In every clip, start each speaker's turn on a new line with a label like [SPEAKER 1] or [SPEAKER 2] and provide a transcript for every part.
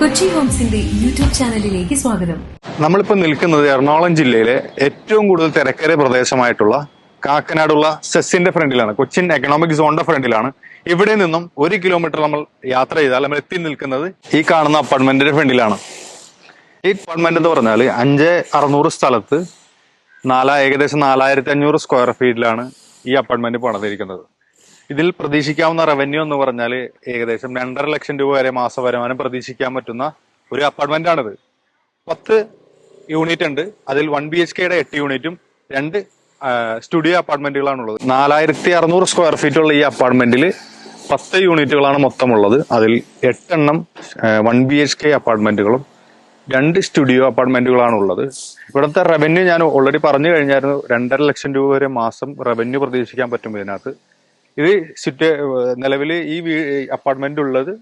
[SPEAKER 1] Kochi ഹോംസിന്റെ YouTube ചാനലിലേക്ക് സ്വാഗതം.
[SPEAKER 2] നമ്മളിപ്പോൾ നിൽക്കുന്നത് എറണാകുളം ജില്ലയിലെ ഏറ്റവും കൂടുതൽ തിരക്കേറിയ പ്രദേശമായിട്ടുള്ള കാക്കനാടുള്ള സെസ്സിന്റെ ഫ്രണ്ടിലാണ് കൊച്ചിൻ എക്കണോമിക് സോണിന്റെ ഫ്രണ്ടിലാണ്. ഇവിടെ നിന്നും ഒരു കിലോമീറ്റർ നമ്മൾ യാത്ര ചെയ്താൽ നമ്മൾ എത്തി നിൽക്കുന്നത് ഈ കാണുന്ന അപ്പാർട്ട്മെന്റിന്റെ ഫ്രണ്ടിലാണ്. ഈ അപ്പാർട്ട്മെന്റ് എന്ന് പറഞ്ഞാൽ അഞ്ച് അറുന്നൂറ് സ്ഥലത്ത് നാലാ ഏകദേശം നാലായിരത്തി അഞ്ഞൂറ് സ്ക്വയർ ഫീറ്റിലാണ് ഈ അപ്പാർട്ട്മെന്റ് പണിതിരിക്കുന്നത്. ഇതിൽ പ്രതീക്ഷിക്കാവുന്ന റവന്യൂ എന്ന് പറഞ്ഞാൽ ഏകദേശം രണ്ടര ലക്ഷം രൂപ വരെ മാസ വരുമാനം പ്രതീക്ഷിക്കാൻ പറ്റുന്ന ഒരു അപ്പാർട്ട്മെന്റ് ആണിത്. പത്ത് യൂണിറ്റ് ഉണ്ട്. അതിൽ വൺ ബി എച്ച് കെയുടെ എട്ട് യൂണിറ്റും രണ്ട് സ്റ്റുഡിയോ അപ്പാർട്ട്മെന്റുകളാണുള്ളത് നാലായിരത്തി അറുന്നൂറ് സ്ക്വയർ ഫീറ്റ് ഉള്ള ഈ അപ്പാർട്ട്മെന്റിൽ പത്ത് യൂണിറ്റുകളാണ് മൊത്തമുള്ളത്. അതിൽ എട്ടെണ്ണം വൺ ബി എച്ച് കെ അപ്പാർട്ട്മെന്റുകളും രണ്ട് സ്റ്റുഡിയോ അപ്പാർട്ട്മെന്റുകളാണ് ഉള്ളത് ഇവിടുത്തെ റവന്യൂ ഞാൻ ഓൾറെഡി പറഞ്ഞു കഴിഞ്ഞായിരുന്നു. രണ്ടര ലക്ഷം രൂപ വരെ മാസം റവന്യൂ പ്രതീക്ഷിക്കാൻ പറ്റും ഇതിനകത്ത്. ഇത് ചുറ്റേ നിലവിൽ ഈ അപ്പാർട്ട്മെന്റ് ഉള്ളത്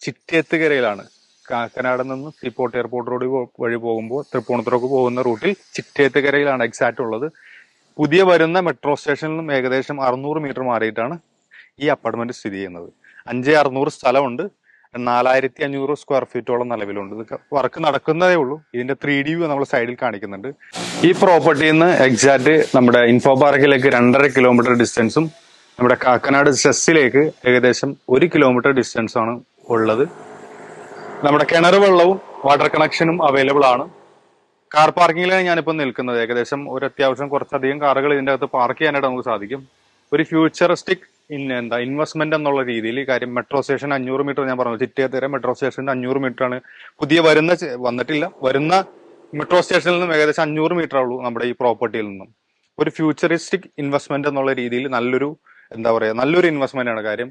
[SPEAKER 2] ചിറ്റേത്തുകരയിലാണ്. കാക്കനാട് നിന്ന് സീപോർട്ട് എയർപോർട്ട് റോഡ് വഴി പോകുമ്പോൾ തൃപ്പൂണിത്തുറക്ക് പോകുന്ന റൂട്ടിൽ ചിറ്റേത്തുകരയിലാണ് എക്സാക്ട് ഉള്ളത്. പുതിയ വരുന്ന മെട്രോ സ്റ്റേഷനിൽ നിന്നും ഏകദേശം അറുന്നൂറ് മീറ്റർ മാറിയിട്ടാണ് ഈ അപ്പാർട്ട്മെന്റ് സ്ഥിതി ചെയ്യുന്നത്. അഞ്ച് അറുന്നൂറ് സ്ഥലമുണ്ട്. നാലായിരത്തി അഞ്ഞൂറ് സ്ക്വയർ ഫീറ്റോളം നിലവിലുണ്ട്. ഇത് വർക്ക് നടക്കുന്നതേ ഉള്ളൂ. ഇതിന്റെ ത്രീ ഡി വ്യൂ നമ്മൾ സൈഡിൽ കാണിക്കുന്നുണ്ട്. ഈ പ്രോപ്പർട്ടിയിൽ നിന്ന് എക്സാക്ട് നമ്മുടെ ഇൻഫോ പാർക്കിലേക്ക് രണ്ടര കിലോമീറ്റർ ഡിസ്റ്റൻസും നമ്മുടെ കാക്കനാട് സെസ്സിലേക്ക് ഏകദേശം ഒരു കിലോമീറ്റർ ഡിസ്റ്റൻസ് ആണ് ഉള്ളത്. നമ്മുടെ കിണർ വെള്ളവും വാട്ടർ കണക്ഷനും അവൈലബിൾ ആണ്. കാർ പാർക്കിങ്ങിലാണ് ഞാനിപ്പോൾ നിൽക്കുന്നത്. ഏകദേശം ഒരു അത്യാവശ്യം കുറച്ചധികം കാറുകൾ ഇതിന്റെ അകത്ത് പാർക്ക് ചെയ്യാനായിട്ട് നമുക്ക് സാധിക്കും. ഒരു ഫ്യൂച്ചറിസ്റ്റിക് ഇൻ എന്താ ഇൻവെസ്റ്റ്മെന്റ് എന്നുള്ള രീതിയിൽ കാര്യം മെട്രോ സ്റ്റേഷൻ അഞ്ഞൂറ് മീറ്റർ ഞാൻ പറഞ്ഞു. ചിറ്റിയത്തര മെട്രോ സ്റ്റേഷന്റെ അഞ്ഞൂറ് മീറ്റർ ആണ്. പുതിയ വരുന്ന വന്നിട്ടില്ല. വരുന്ന മെട്രോ സ്റ്റേഷനിൽ നിന്നും ഏകദേശം അഞ്ഞൂറ് മീറ്റർ ഉള്ളൂ നമ്മുടെ ഈ പ്രോപ്പർട്ടിയിൽ നിന്നും. ഒരു ഫ്യൂച്ചറിസ്റ്റിക് ഇൻവെസ്റ്റ്മെന്റ് എന്നുള്ള രീതിയിൽ നല്ലൊരു എന്താ പറയാ നല്ലൊരു ഇൻവെസ്റ്റ്മെന്റ് ആണ് കാര്യം.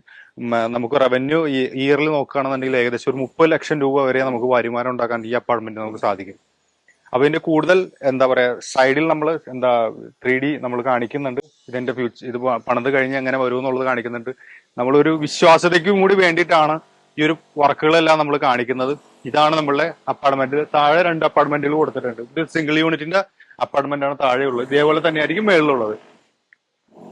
[SPEAKER 2] നമുക്ക് റവന്യൂ ഇയറിൽ നോക്കുകയാണെന്നുണ്ടെങ്കിൽ ഏകദേശം ഒരു മുപ്പത് ലക്ഷം രൂപ വരെ നമുക്ക് വരുമാനം ഉണ്ടാക്കാൻ ഈ അപ്പാർട്ട്മെന്റ് നമുക്ക് സാധിക്കും. അപ്പൊ ഇതിന്റെ കൂടുതൽ എന്താ പറയാ സൈഡിൽ നമ്മൾ എന്താ ത്രീ ഡി നമ്മൾ കാണിക്കുന്നുണ്ട്. ഇതിന്റെ ഫ്യൂച്ചർ ഇത് പണിത് കഴിഞ്ഞ് എങ്ങനെ വരും എന്നുള്ളത് കാണിക്കുന്നുണ്ട്. നമ്മളൊരു വിശ്വാസതയ്ക്കും കൂടി വേണ്ടിയിട്ടാണ് ഈ ഒരു വർക്കുകളെല്ലാം നമ്മൾ കാണിക്കുന്നത്. ഇതാണ് നമ്മളുടെ അപ്പാർട്ട്മെന്റ് താഴെ രണ്ട് അപ്പാർട്ട്മെന്റുകൾ കൊടുത്തിട്ടുണ്ട്. ഇത് സിംഗിൾ യൂണിറ്റിന്റെ അപ്പാർട്ട്മെന്റ് ആണ് താഴെയുള്ളത്. ഇതേപോലെ തന്നെയായിരിക്കും മേളിലുള്ളത്.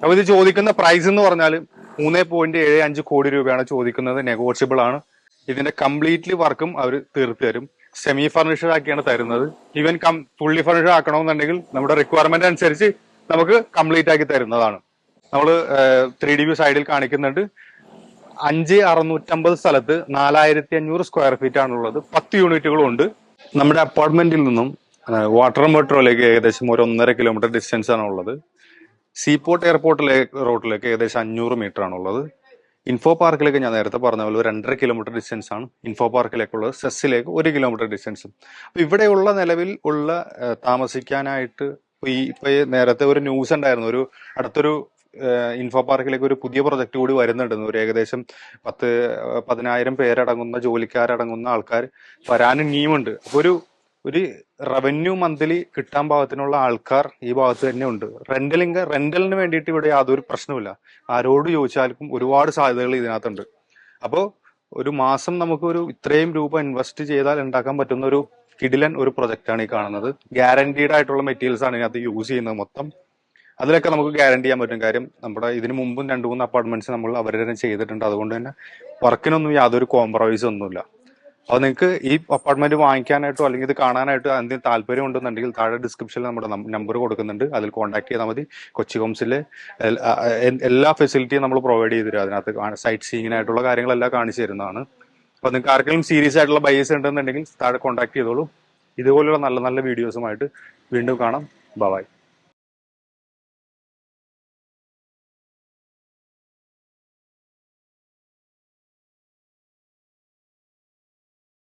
[SPEAKER 2] അപ്പൊ ഇത് ചോദിക്കുന്ന പ്രൈസ് എന്ന് പറഞ്ഞാൽ മൂന്ന് പോയിന്റ് ഏഴ് അഞ്ച് കോടി രൂപയാണ് ചോദിക്കുന്നത്. നെഗോഷ്യബിൾ ആണ്. ഇതിന്റെ കംപ്ലീറ്റ്ലി വർക്കും അവർ തീർത്തു തരും. സെമി ഫർണിഷ്ഡ് ആക്കിയാണ് തരുന്നത്. ഈവൻ കം ഫുള്ളി ഫർണിഷ്ഡ് ആക്കണമെന്നുണ്ടെങ്കിൽ നമ്മുടെ റിക്വയർമെന്റ് അനുസരിച്ച് നമുക്ക് കംപ്ലീറ്റ് ആക്കി തരുന്നതാണ്. നമ്മൾ ത്രീ ഡി വ്യൂ സൈഡിൽ കാണിക്കുന്നുണ്ട്. അഞ്ച് അറുന്നൂറ്റമ്പത് സ്ഥലത്ത് നാലായിരത്തി അഞ്ഞൂറ് സ്ക്വയർ ഫീറ്റ് ആണുള്ളത്. പത്ത് യൂണിറ്റുകളും ഉണ്ട് നമ്മുടെ അപ്പാർട്ട്മെന്റിൽ നിന്നും വാട്ടർ മെട്രോയിലേക്ക് ഏകദേശം ഒരു ഒന്നര കിലോമീറ്റർ ഡിസ്റ്റൻസ് ആണ് ഉള്ളത് സീപോർട്ട് എയർപോർട്ടിലേക്ക് റോട്ടിലേക്ക് ഏകദേശം അഞ്ഞൂറ് മീറ്റർ ആണുള്ളത് ഇൻഫോ പാർക്കിലേക്ക് ഞാൻ നേരത്തെ പറഞ്ഞ പോലെ രണ്ടര കിലോമീറ്റർ ഡിസ്റ്റൻസ് ആണ്. ഇൻഫോ പാർക്കിലേക്കുള്ളത് സെസ്സിലേക്ക് ഒരു കിലോമീറ്റർ ഡിസ്റ്റൻസും അപ്പൊ ഇവിടെയുള്ള നിലവിൽ ഉള്ള താമസിക്കാനായിട്ട് ഈ ഇപ്പൊ നേരത്തെ ഒരു ന്യൂസ് ഉണ്ടായിരുന്നു. ഒരു അടുത്തൊരു ഇൻഫോ പാർക്കിലേക്ക് ഒരു പുതിയ പ്രൊജക്ട് കൂടി വരുന്നുണ്ടെന്ന് ഒരു ഏകദേശം പത്ത് പതിനായിരം പേരടങ്ങുന്ന ജോലിക്കാരടങ്ങുന്ന ആൾക്കാർ വരാൻ അപ്പൊ ഒരു ഒരു റവന്യൂ മന്ത്ലി കിട്ടാൻ പാകത്തിനുള്ള ആൾക്കാർ ഈ ഭാഗത്ത് തന്നെ ഉണ്ട്. റെന്റലിംഗ് റെന്റലിന് വേണ്ടിയിട്ട് ഇവിടെ യാതൊരു പ്രശ്നവുമില്ല. ആരോട് ചോദിച്ചാലും ഒരുപാട് സാധ്യതകൾ ഇതിനകത്തുണ്ട്. അപ്പോൾ ഒരു മാസം നമുക്ക് ഒരു ഇത്രയും രൂപ ഇൻവെസ്റ്റ് ചെയ്താൽ ഉണ്ടാക്കാൻ പറ്റുന്ന ഒരു കിടിലൻ ഒരു പ്രൊജക്റ്റ് ആണ് ഈ കാണുന്നത്. ഗ്യാരണ്ടീഡ് ആയിട്ടുള്ള മെറ്റീരിയൽസ് ആണ് ഇതിനകത്ത് യൂസ് ചെയ്യുന്നത് മൊത്തം. അതിലൊക്കെ നമുക്ക് ഗ്യാരണ്ടി ചെയ്യാൻ പറ്റും. കാര്യം നമ്മുടെ ഇതിന് മുമ്പും രണ്ട് മൂന്ന് അപ്പാർട്ട്മെന്റ്സ് നമ്മൾ അവരുടെ ചെയ്തിട്ടുണ്ട്. അതുകൊണ്ട് തന്നെ വർക്കിനൊന്നും യാതൊരു കോംപ്രമൈസ് ഒന്നുമില്ല. അപ്പൊ നിങ്ങൾക്ക് ഈ അപ്പാർട്ട്മെന്റ് വാങ്ങിക്കാനായിട്ടോ അല്ലെങ്കിൽ ഇത് കാണാനായിട്ടോ എന്തെങ്കിലും താല്പര്യം ഉണ്ടെന്നുണ്ടെങ്കിൽ താഴെ ഡിസ്ക്രിപ്ഷനിൽ നമ്മുടെ നമ്പർ കൊടുക്കുന്നുണ്ട്. അതിൽ കോൺടാക്ട് ചെയ്താൽ മതി. കൊച്ചി എ- എല്ലാ ഫെസിലിറ്റിയും നമ്മൾ പ്രൊവൈഡ് ചെയ്തു തരും. അതിനകത്ത് സൈറ്റ് സീയിങ്ങിനായിട്ടുള്ള കാര്യങ്ങളെല്ലാം കാണിച്ചു തരുന്നതാണ്. അപ്പൊ നിങ്ങൾക്ക് ആർക്കെങ്കിലും സീരിയസ് ആയിട്ടുള്ള ബൈസ് ഉണ്ടെന്നുണ്ടെങ്കിൽ താഴെ കോൺടാക്ട് ചെയ്തോളൂ. ഇതുപോലുള്ള നല്ല നല്ല വീഡിയോസുമായിട്ട് വീണ്ടും കാണാം. ബൈ